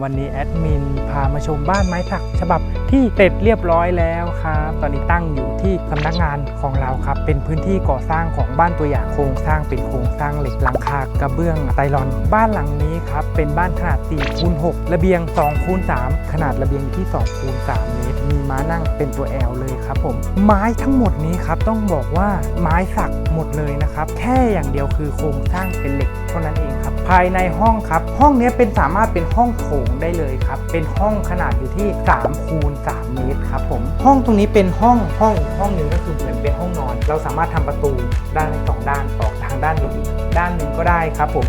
วันนี้แอดมินพามาชมบ้านไม้ถัก ฉบับที่เสร็จเรียบร้อยแล้วครับ ตอนนี้ตั้งอยู่ที่สำนักงานของเราครับ เป็นพื้นที่ก่อสร้างของบ้านตัวอย่าง โครงสร้างเป็นโครงสร้างเหล็กหลังคากระเบื้องไตรลอน บ้านหลังนี้ครับเป็นบ้านขนาด4คูณ6ระเบียง2คูณ3ขนาดระเบียงอยู่ที่2คูณ3เมตร มีม้านั่งเป็นตัว L เลยครับผม ไม้ทั้งหมดนี้ครับต้องบอกว่าไม้สักหมดเลยนะครับ แค่อย่างเดียวคือโครงสร้างเป็นเหล็กเท่านั้นเองครับ ภายในห้องครับ ห้องนี้เป็นสามารถเป็นห้องโถงได้เลยครับ เป็นห้องขนาดอยู่ที่3คูณ3เมตรครับผม ห้องตรงนี้เป็นห้องห้องอีกห้องหนึ่งก็คือเหมือนเป็นห้องนอน เราสามารถทำประตูด้านสองด้านออกทางด้านหนึ่งด้านหนึ่งก็ได้ครับผม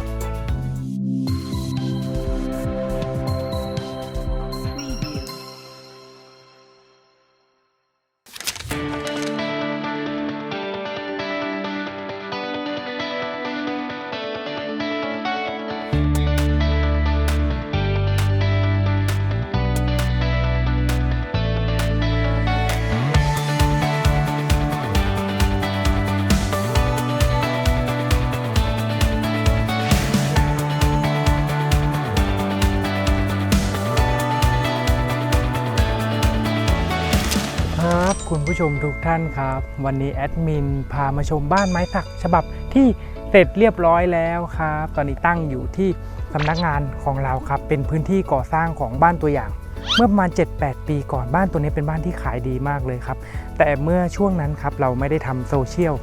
ผู้ชมทุกท่านครับ วันนี้แอดมินพามาชมบ้านไม้สักฉบับที่เสร็จเรียบร้อยแล้วครับ ตอนนี้ตั้งอยู่ที่สำนักงานของเราครับ เป็นพื้นที่ก่อสร้างของบ้านตัวอย่าง เมื่อประมาณ 7-8 ปีก่อนบ้านตัวนี้เป็นบ้านที่ขายดีมากเลยครับ แต่เมื่อช่วงนั้นครับเราไม่ได้ทำโซเชียล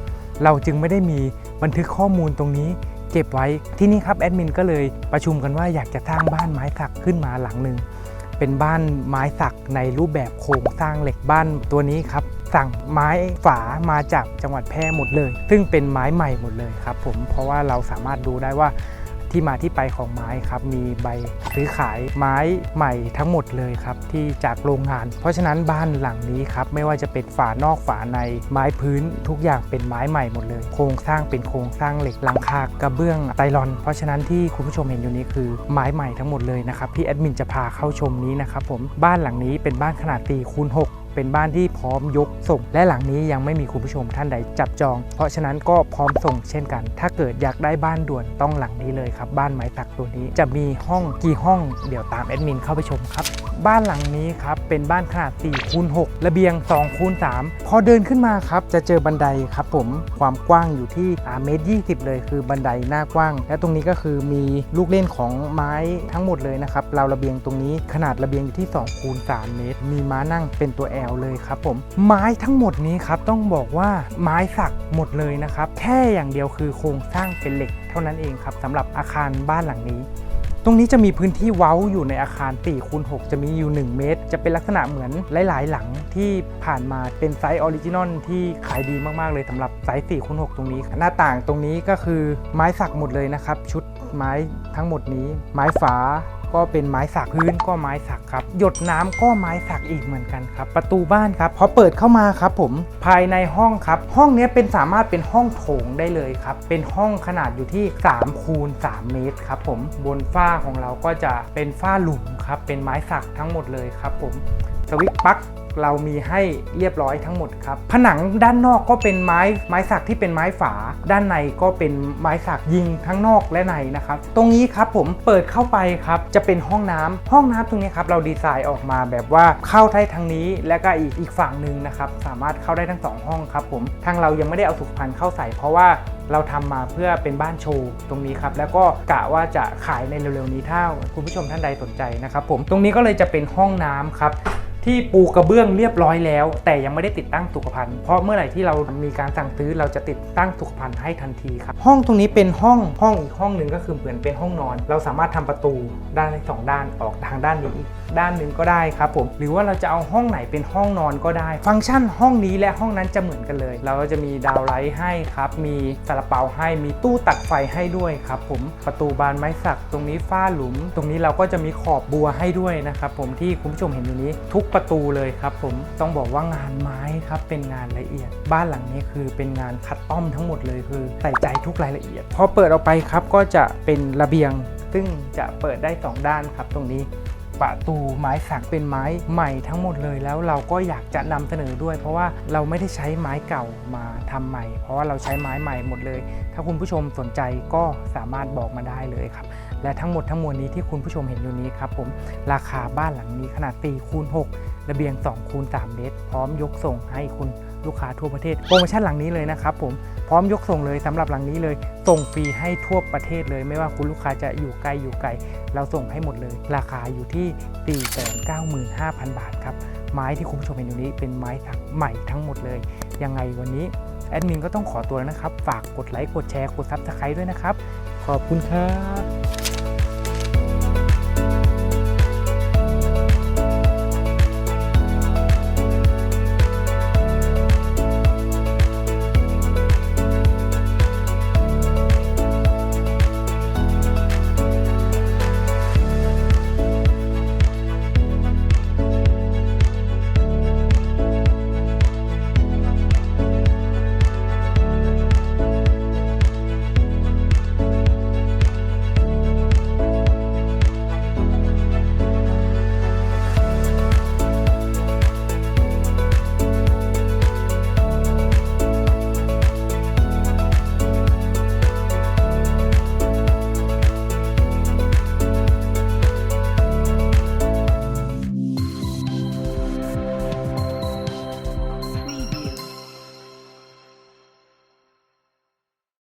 เราจึงไม่ได้มีบันทึกข้อมูลตรงนี้เก็บไว้ที่นี่ครับแอดมินก็เลยประชุมกันว่าอยากจะสร้างบ้านไม้สักขึ้นมาหลังหนึ่งเป็นบ้านไม้สักในรูปแบบโครงสร้างเหล็กบ้านตัวนี้ครับ สั่งไม้ฝามาจากจังหวัดแพร่หมดเลย ซึ่งเป็นไม้ใหม่หมดเลยครับผมเพราะว่าเราสามารถดูได้ว่าที่มาที่ไปของไม้ครับมีใบซื้อขายไม้ใหม่ทั้งหมดเลยครับที่จากโรงงาน เพราะฉะนั้นบ้านหลังนี้ครับไม่ว่าจะเป็นฝานอกฝาในไม้พื้นทุกอย่างเป็นไม้ใหม่หมดเลย โครงสร้างเป็นโครงสร้างเหล็กหลังคากระเบื้องไตรลอน เพราะฉะนั้นที่คุณผู้ชมเห็นอยู่นี้คือไม้ใหม่ทั้งหมดเลยนะครับที่แอดมินจะพาเข้าชมนี้นะครับผมบ้านหลังนี้เป็นบ้านขนาดตีคูณ6 เป็นบ้านที่พร้อมยกส่ง และหลังนี้ยังไม่มีคุณผู้ชมท่านใดจับจอง เพราะฉะนั้นก็พร้อมส่งเช่นกัน ถ้าเกิดอยากได้บ้านด่วนต้องหลังนี้เลยครับ บ้านไม้ตักตัวนี้จะมีห้องกี่ห้องเดี๋ยวตามแอดมินเข้าไปชมครับ บ้านหลังนี้ครับเป็นบ้านขนาด4คูณ6ระเบียง2คูณ3พอเดินขึ้นมาครับจะเจอบันไดครับผมความกว้างอยู่ที่เมตร20เลย คือบันไดหน้ากว้าง และตรงนี้ก็คือมีลูกเล่นของไม้ทั้งหมดเลยนะครับราวระเบียงตรงนี้ขนาดระเบียงอยู่ที่2คูณ3เมตร มีม้านั่งเป็นตัว L เลยครับผมไม้ทั้งหมดนี้ครับต้องบอกว่าไม้สักหมดเลยนะครับแค่อย่างเดียวคือโครงสร้างเป็นเหล็กเท่านั้นเองครับสำหรับอาคารบ้านหลังนี้ ตรงนี้จะมีพื้นที่เว้าอยู่ในอาคาร4คูณ6จะมีอยู่ 1 เมตร จะเป็นลักษณะเหมือนหลาย ๆ หลังที่ผ่านมาเป็นไซส์ออริจินอลที่ขายดีมาก ๆ เลยสำหรับไซส์4คูณ6ตรงนี้ หน้าต่างตรงนี้ก็คือไม้สักหมดเลยนะครับ ชุดไม้ทั้งหมดนี้ ไม้ฝา ก็เป็นไม้สักพื้นก็ไม้สักครับ หยดน้ำก็ไม้สักอีกเหมือนกันครับ ประตูบ้านครับพอเปิดเข้ามาครับผมภายในห้องครับ ห้องนี้เป็นสามารถเป็นห้องโถงได้เลยครับ เป็นห้องขนาดอยู่ที่3คูณ3เมตรครับผมบนฝ้าของเราก็จะเป็นฝ้าหลุมครับเป็นไม้สักทั้งหมดเลยครับผมสวิตช์ปลั๊ก เรามีให้เรียบร้อยทั้งหมดครับ ผนังด้านนอกก็เป็นไม้ไม้สักที่เป็นไม้ฝา ด้านในก็เป็นไม้สักยิงทั้งนอกและในนะครับ ตรงนี้ครับผมเปิดเข้าไปครับจะเป็นห้องน้ำห้องน้ำตรงนี้ครับเราดีไซน์ออกมาแบบว่าเข้าได้ทางนี้และก็อีกอีกฝั่งหนึ่งนะครับสามารถเข้าได้ทั้งสองห้องครับผมทางเรายังไม่ได้เอาสุขภัณฑ์เข้าใส่ เพราะว่าเราทำมาเพื่อเป็นบ้านโชว์ตรงนี้ครับแล้วก็กะว่าจะขายในเร็วๆนี้ถ้าคุณผู้ชมท่านใดสนใจนะครับผมตรงนี้ก็เลยจะเป็นห้องน้ำครับ ที่ปูกระเบื้องเรียบร้อยแล้ว แต่ยังไม่ได้ติดตั้งสุขภัณฑ์เพราะเมื่อไหร่ที่เรามีการสั่งซื้อเราจะติดตั้งสุขภัณฑ์ให้ทันทีครับห้องตรงนี้เป็นห้องห้องอีกห้องหนึ่งก็คือเหมือนเป็นห้องนอน เราสามารถทำประตูด้านสองด้านออกทางด้านนี้อีกด้านหนึ่งก็ได้ครับผมหรือว่าเราจะเอาห้องไหนเป็นห้องนอนก็ได้ ฟังก์ชันห้องนี้และห้องนั้นจะเหมือนกันเลย เราก็จะมีดาวไลท์ให้ครับมีซาลาเปาให้มีตู้ตัดไฟให้ด้วยครับผมประตูบานไม้สักตรงนี้ฝ้าหลุม ตรงนี้เราก็จะมีขอบบัวให้ด้วยนะครับผมที่คุณผู้ชมเห็นอยู่นี้ทุกประตูเลยครับผมต้องบอกว่างานไม้ครับเป็นงานละเอียด บ้านหลังนี้คือเป็นงานคัดต้อมทั้งหมดเลยคือใส่ใจทุกรายละเอียดพอเปิดออกไปครับก็จะเป็นระเบียง ซึ่งจะเปิดได้สองด้านครับ ตรงนี้ประตูไม้สักเป็นไม้ใหม่ทั้งหมดเลยแล้วเราก็อยากจะนำเสนอด้วย เพราะว่าเราไม่ได้ใช้ไม้เก่ามาทำใหม่ เพราะว่าเราใช้ไม้ใหม่หมดเลย ถ้าคุณผู้ชมสนใจก็สามารถบอกมาได้เลยครับ และทั้งหมดทั้งมวลนี้ที่คุณผู้ชมเห็นอยู่นี้ครับผมราคาบ้านหลังนี้ขนาด4คูณ6ระเบียง2คูณ3เมตร พร้อมยกส่งให้คุณลูกค้าทั่วประเทศโปรโมชั่นหลังนี้เลยนะครับผมพร้อมยกส่งเลยสำหรับหลังนี้เลย ส่งฟรีให้ทั่วประเทศเลย ไม่ว่าคุณลูกค้าจะอยู่ไกลอยู่ไกล เราส่งให้หมดเลย ราคาอยู่ที่ 495,000 บาทครับไม้ที่คุณผู้ชมเห็นอยู่นี้เป็นไม้สักใหม่ทั้งหมดเลย ยังไงวันนี้แอดมินก็ต้องขอตัวแล้วนะครับ ฝากกดไลค์กดแชร์กดซับสไครต์ด้วยนะครับ ขอบคุณครับ